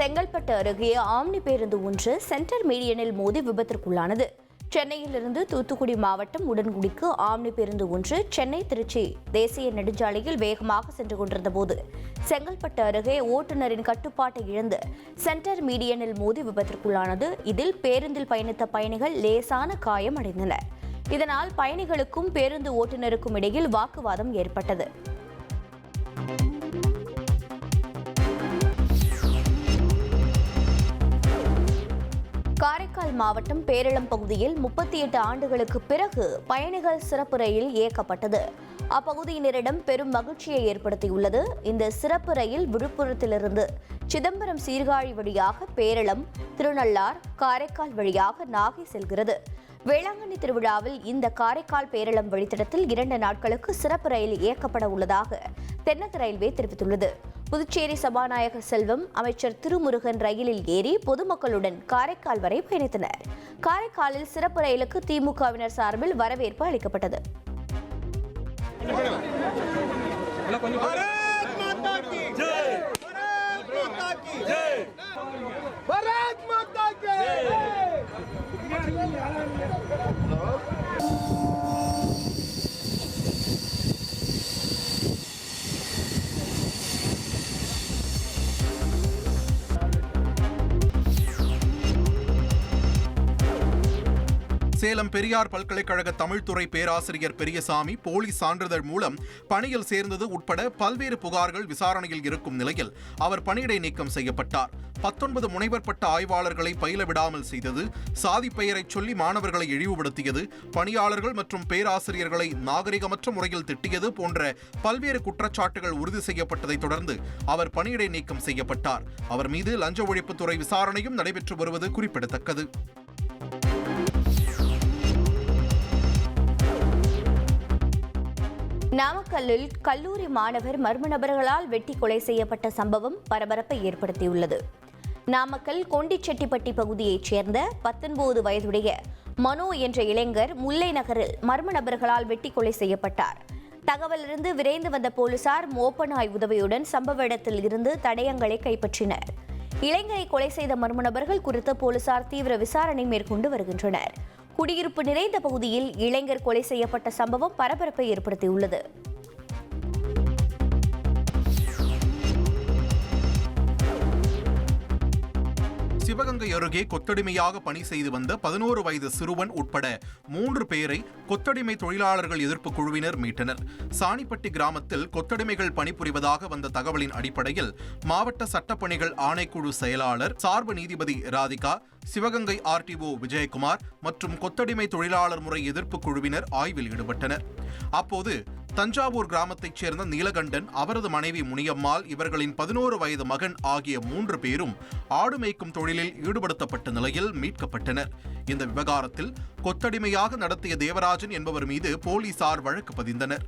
செங்கல்பட்டு அருகே ஆம்னி பேருந்து ஒன்று சென்டர் மீடியனில் மோதி விபத்திற்குள்ளானது. சென்னையிலிருந்து தூத்துக்குடி மாவட்டம் உடன்குடிக்கு ஆம்னி பேருந்து ஒன்று சென்னை திருச்சி தேசிய நெடுஞ்சாலையில் வேகமாக சென்று கொண்டிருந்த போது செங்கல்பட்டு அருகே ஓட்டுநரின் கட்டுப்பாட்டை இழந்து சென்டர் மீடியனில் மோதி விபத்திற்குள்ளானது. இதில் பேருந்தில் பயணித்த பயணிகள் லேசான காயம் அடைந்தனர். இதனால் பயணிகளுக்கும் பேருந்து ஓட்டுநருக்கும் இடையில் வாக்குவாதம் ஏற்பட்டது. காரைக்கால் மாவட்டம் பேரளம் பகுதியில் முப்பத்தி எட்டு ஆண்டுகளுக்கு பிறகு பயணிகள் சிறப்பு ரயில் இயக்கப்பட்டது. அப்பகுதியினரிடம் பெரும் மகிழ்ச்சியை ஏற்படுத்தியுள்ளது. இந்த சிறப்பு ரயில் விழுப்புரத்திலிருந்து சிதம்பரம் சீர்காழி வழியாக பேரளம் திருநள்ளார் காரைக்கால் வழியாக நாகை செல்கிறது. வேளாங்கண்ணி திருவிழாவில் இந்த காரைக்கால் பேரளம் வழித்தடத்தில் இரண்டு நாட்களுக்கு சிறப்பு ரயில் இயக்கப்பட உள்ளதாக தென்னக ரயில்வே தெரிவித்துள்ளது. புதுச்சேரி சபாநாயகர் செல்வம் அமைச்சர் திருமுருகன் ரயிலில் ஏறி பொதுமக்களுடன் காரைக்கால் வரை பயணித்தனர். காரைக்காலில் சிறப்பு ரயிலுக்கு திமுகவினர் சார்பில் வரவேற்பு அளிக்கப்பட்டது. பாரத் சேலம் பெரியார் பல்கலைக்கழக தமிழ்துறை பேராசிரியர் பெரியசாமி போலி சான்றிதழ் மூலம் பணியில் சேர்ந்தது உட்பட பல்வேறு புகார்கள் விசாரணையில் இருக்கும் நிலையில் அவர் பணியிடை நீக்கம் செய்யப்பட்டார். பத்தொன்பது முனைவர் பட்ட ஆய்வாளர்களை பயில விடாமல் செய்தது சாதி பெயரைச் சொல்லி மாணவர்களை இழிவுபடுத்தியது பணியாளர்கள் மற்றும் பேராசிரியர்களை நாகரிகமற்ற முறையில் திட்டியது போன்ற பல்வேறு குற்றச்சாட்டுகள் உறுதி செய்யப்பட்டதைத் தொடர்ந்து அவர் பணியிடை நீக்கம் செய்யப்பட்டார். அவர் மீது லஞ்ச ஒழிப்புத்துறை விசாரணையும் நடைபெற்று வருவது குறிப்பிடத்தக்கது. நாமக்கல்லில் கல்லூரி மாணவர் மர்ம நபர்களால் வெட்டி கொலை செய்யப்பட்ட சம்பவம் பரபரப்பை ஏற்படுத்தியுள்ளது. நாமக்கல் கொண்டிச்செட்டிப்பட்டி பகுதியைச் சேர்ந்த பத்தொன்பது வயதுடைய மனோ என்ற இளைஞர் முல்லை நகரில் மர்ம நபர்களால் வெட்டி கொலை செய்யப்பட்டார். தகவலிருந்து விரைந்து வந்த போலீசார் மோப்பநாய் உதவியுடன் சம்பவ இடத்தில் இருந்து தடயங்களை கைப்பற்றினர். இளைஞரை கொலை செய்த மர்ம நபர்கள் குறித்து போலீசார் தீவிர விசாரணை மேற்கொண்டு வருகின்றனர். குடியிருப்பு நிறைந்த பகுதியில் இளைஞர் கொலை செய்யப்பட்ட சம்பவம் பரபரப்பை ஏற்படுத்தியுள்ளது. சிவகங்கை அருகே கொத்தடிமையாக பணி செய்து வந்த பதினோரு வயது சிறுவன் உட்பட மூன்று பேரை கொத்தடிமை தொழிலாளர்கள் எதிர்ப்பு குழுவினர் மீட்டனர். சாணிப்பட்டி கிராமத்தில் கொத்தடிமைகள் பணிபுரிவதாக வந்த தகவலின் அடிப்படையில் மாவட்ட சட்டப்பணிகள் ஆணைக்குழு செயலாளர் சார்பு நீதிபதி ராதிகா சிவகங்கை ஆர்டிஓ விஜயகுமார் மற்றும் கொத்தடிமை தொழிலாளர் முறை எதிர்ப்பு குழுவினர் ஆய்வில் ஈடுபட்டனர். அப்போது தஞ்சாவூர் கிராமத்தைச் சேர்ந்த நீலகண்டன் அவரது மனைவி முனியம்மாள் இவர்களின் பதினோரு வயது மகன் ஆகிய மூன்று பேரும் ஆடு மேய்க்கும் தொழிலில் ஈடுபடுத்தப்பட்ட நிலையில் மீட்கப்பட்டனர். இந்த விவகாரத்தில் கொத்தடிமையாக நடத்திய தேவராஜன் என்பவர் மீது போலீசார் வழக்கு பதிந்தனர்.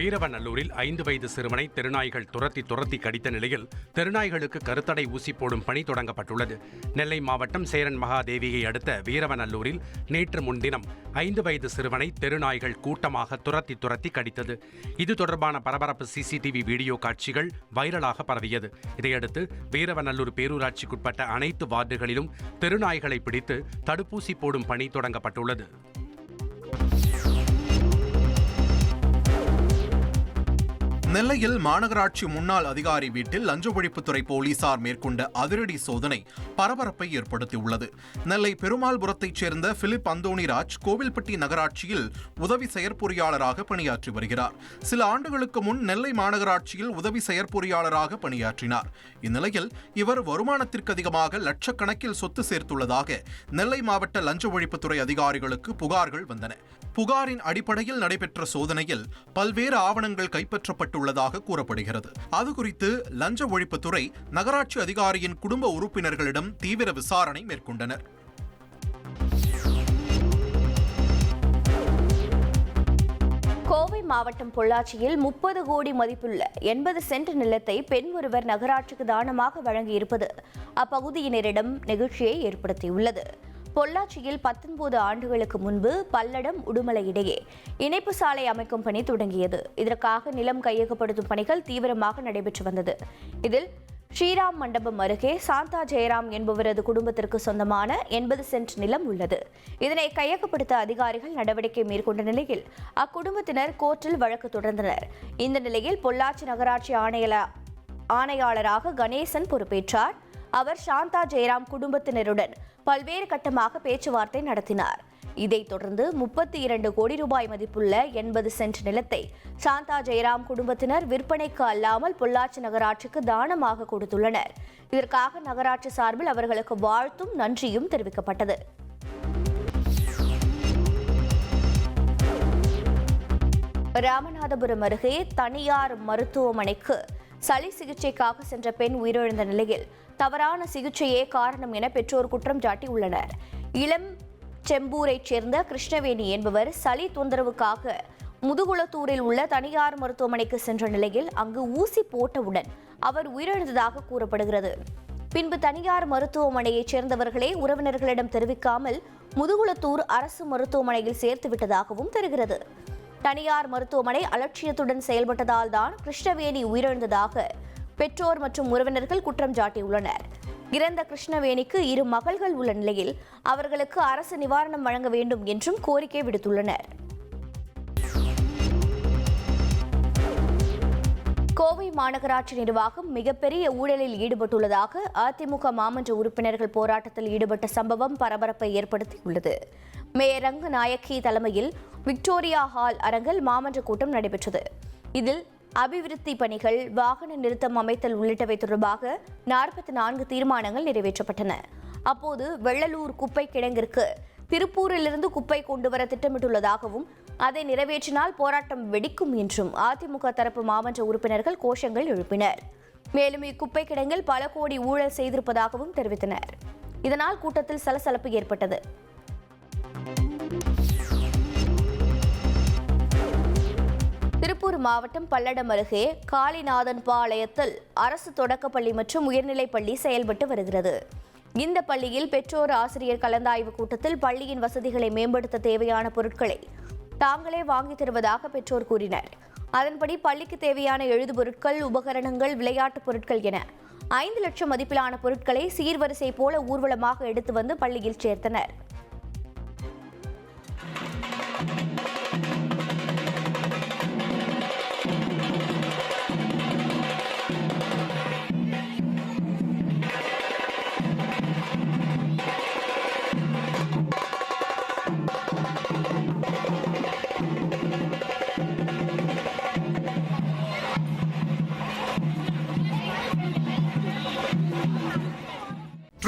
வீரவநல்லூரில் ஐந்து வயது சிறுவனை தெருநாய்கள் துரத்தி துரத்தி கடித்த நிலையில் தெருநாய்களுக்கு கருத்தடை ஊசி போடும் பணி தொடங்கப்பட்டுள்ளது. நெல்லை மாவட்டம் சேரன் மகாதேவியை அடுத்த வீரவநல்லூரில் நேற்று முன்தினம் ஐந்து வயது சிறுவனை தெருநாய்கள் கூட்டமாக துரத்தி துரத்தி கடித்தது. இது தொடர்பான பரபரப்பு சிசிடிவி வீடியோ காட்சிகள் வைரலாக பரவியது. இதையடுத்து வீரவநல்லூர் பேரூராட்சிக்குட்பட்ட அனைத்து வார்டுகளிலும் தெருநாய்களை பிடித்து தடுப்பூசி போடும் பணி தொடங்கப்பட்டுள்ளது. நெல்லையில் மாநகராட்சி முன்னாள் அதிகாரி வீட்டில் லஞ்ச ஒழிப்புத்துறை போலீசார் மேற்கொண்ட அதிரடி சோதனை பரபரப்பை ஏற்படுத்தியுள்ளது. நெல்லை பெருமாள்புரத்தைச் சேர்ந்த பிலிப் அந்தோணிராஜ் கோவில்பட்டி நகராட்சியில் உதவி செயற்பொறியாளராக பணியாற்றி வருகிறார். சில ஆண்டுகளுக்கு முன் நெல்லை மாநகராட்சியில் உதவி செயற்பொறியாளராக பணியாற்றினார். இந்நிலையில் இவர் வருமானத்திற்கு அதிகமாக லட்சக்கணக்கில் சொத்து சேர்த்துள்ளதாக நெல்லை மாவட்ட லஞ்ச ஒழிப்புத்துறை அதிகாரிகளுக்கு புகார்கள் வந்தன. புகாரின் அடிப்படையில் நடைபெற்ற சோதனையில் பல்வேறு ஆவணங்கள் கைப்பற்றப்பட்டு கைப்பற்றப்பட்டுள்ளதாக கூறப்படுகிறது. அது குறித்து லஞ்ச ஒழிப்புத்துறை நகராட்சி அதிகாரியின் குடும்ப உறுப்பினர்களிடம் தீவிர விசாரணை மேற்கொண்டனர். கோவை மாவட்டம் பொள்ளாச்சியில் முப்பது கோடி மதிப்புள்ள எண்பது சென்ட் நிலத்தை பெண் ஒருவர் நகராட்சிக்கு தானமாக வழங்கியிருப்பது அப்பகுதியினரிடம் நெகிழ்ச்சியை ஏற்படுத்தியுள்ளது. பொள்ளாச்சியில் பத்தொன்பது ஆண்டுகளுக்கு முன்பு பல்லடம் உடுமலை இடையே இணைப்பு சாலை அமைக்கும் பணி தொடங்கியது. இதற்காக நிலம் கையகப்படுத்தும் பணிகள் தீவிரமாக நடைபெற்று வந்தது. இதில் ஸ்ரீராம் மண்டபம் அருகே சாந்தா ஜெயராம் என்பவரது குடும்பத்திற்கு சொந்தமான எண்பது சென்ட் நிலம் உள்ளது. இதனை கையகப்படுத்த அதிகாரிகள் நடவடிக்கை மேற்கொண்ட நிலையில் அக்குடும்பத்தினர் கோர்ட்டில் வழக்கு தொடர்ந்தனர். இந்த நிலையில் பொள்ளாச்சி நகராட்சி ஆணையல ஆணையாளராக கணேசன் பொறுப்பேற்றார். அவர் சாந்தா ஜெயராம் குடும்பத்தினருடன் பல்வேறு கட்டமாக பேச்சுவார்த்தை நடத்தினார். இதைத் தொடர்ந்து முப்பத்தி இரண்டு கோடி ரூபாய் மதிப்புள்ள எண்பது சென்ட் நிலத்தை சாந்தா ஜெயராம் குடும்பத்தினர் விற்பனைக்கு அல்லாமல் பொள்ளாச்சி நகராட்சிக்கு தானமாக கொடுத்துள்ளனர். இதற்காக நகராட்சி சார்பில் அவர்களுக்கு வாழ்த்தும் நன்றியும் தெரிவிக்கப்பட்டது. ராமநாதபுரம் அருகே தனியார் மருத்துவமனைக்கு சளி சிகிச்சைக்காக சென்ற பெண் உயிரிழந்த நிலையில் தவறான சிகிச்சையே காரணம் என பெற்றோர் குற்றம் சாட்டியுள்ளனர். இளம் செம்பூரைச் சேர்ந்த கிருஷ்ணவேணி என்பவர் சளி தொந்தரவுக்காக முதுகுளத்தூரில் உள்ள தனியார் மருத்துவமனைக்கு சென்ற நிலையில் அங்கு ஊசி போட்டவுடன் அவர் உயிரிழந்ததாக கூறப்படுகிறது. பின்பு தனியார் மருத்துவமனையைச் சேர்ந்தவர்களே உறவினர்களிடம் தெரிவிக்காமல் முதுகுளத்தூர் அரசு மருத்துவமனையில் சேர்த்து விட்டதாகவும் தெரிகிறது. தனியார் மருத்துவமனை அலட்சியத்துடன் செயல்பட்டதால் தான் கிருஷ்ணவேணி உயிரிழந்ததாக பெற்றோர் மற்றும் உறவினர்கள் குற்றம் சாட்டியுள்ளனர். இறந்த கிருஷ்ணவேணிக்கு இரு மகள்கள் உள்ள நிலையில் அவர்களுக்கு அரசு நிவாரணம் வழங்க வேண்டும் என்றும் கோரிக்கை விடுத்துள்ளனர். கோவை மாநகராட்சி நிர்வாகம் மிகப்பெரிய ஊழலில் ஈடுபட்டுள்ளதாக அதிமுக மாமன்ற உறுப்பினர்கள் போராட்டத்தில் ஈடுபட்ட சம்பவம் பரபரப்பை ஏற்படுத்தியுள்ளது. மேயர் ரங்கநாயக்கி தலைமையில் விக்டோரியா ஹால் அரங்கில் மாமன்ற கூட்டம் நடைபெற்றது. இதில் அபிவிருத்தி பணிகள் வாகன நிறுத்தம் அமைத்தல் உள்ளிட்டவை தொடர்பாக நாற்பத்தி நான்கு தீர்மானங்கள் நிறைவேற்றப்பட்டன. அப்போது வெள்ளலூர் குப்பை கிடங்கிற்கு திருப்பூரிலிருந்து குப்பை கொண்டு வர திட்டமிட்டுள்ளதாகவும் அதை நிறைவேற்றினால் போராட்டம் வெடிக்கும் என்றும் அதிமுக தரப்பு மாமன்ற உறுப்பினர்கள் கோஷங்கள் எழுப்பினர். மேலும் இக்குப்பை கிடங்கில் பல கோடி ஊழல் செய்திருப்பதாகவும் தெரிவித்தனர். இதனால் கூட்டத்தில் சலசலப்பு ஏற்பட்டது. திருப்பூர் மாவட்டம் பல்லடம் அருகே காளிநாதன் பாளையத்தில் அரசு தொடக்கப்பள்ளி மற்றும் உயர்நிலைப் பள்ளி செயல்பட்டு வருகிறது. இந்த பள்ளியில் பெற்றோர் ஆசிரியர் கலந்தாய்வு கூட்டத்தில் பள்ளியின் வசதிகளை மேம்படுத்த தேவையான பொருட்களை தாங்களே வாங்கி தருவதாக பெற்றோர் கூறினர். அதன்படி பள்ளிக்கு தேவையான எழுதுபொருட்கள் உபகரணங்கள் விளையாட்டுப் பொருட்கள் என ஐந்து லட்சம் மதிப்பிலான பொருட்களை சீர்வரிசை போல ஊர்வலமாக எடுத்து வந்து பள்ளியில் சேர்த்தனர்.